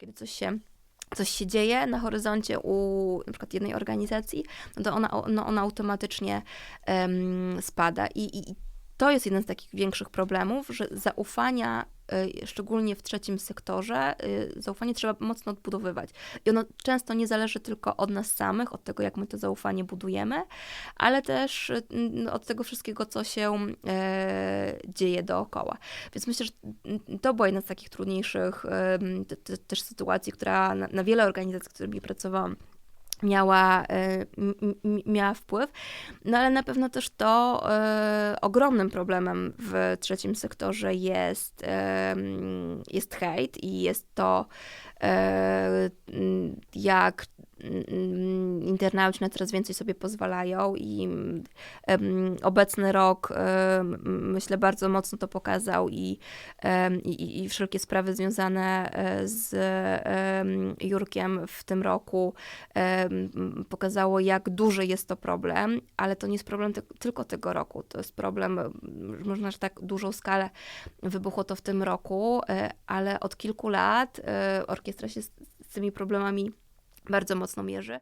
kiedy coś się coś się dzieje na horyzoncie u na przykład jednej organizacji, no to ona, no ona automatycznie em, spada. I, I to jest jeden z takich większych problemów, że zaufania, y, szczególnie w trzecim sektorze, y, zaufanie trzeba mocno odbudowywać. I ono często nie zależy tylko od nas samych, od tego, jak my to zaufanie budujemy, ale też y, od tego wszystkiego, co się dzieje dookoła. Więc myślę, że to była jedna z takich trudniejszych też sytuacji, która na, na wiele organizacji, z którymi pracowałam, miała, e, miała wpływ. No ale na pewno też to e, ogromnym problemem w trzecim sektorze jest, em, jest hejt i jest to, e, jak internauci na coraz więcej sobie pozwalają i em, obecny rok myślę bardzo mocno to pokazał i, i, i wszelkie sprawy związane e, z em, Jurkiem w tym roku pokazało, jak duży jest to problem, ale to nie jest problem tylko tego roku. To jest problem, można, że tak dużą skalę wybuchło to w tym roku, e, ale od kilku lat e, orkiestra się z, z tymi problemami bardzo mocno mierzy.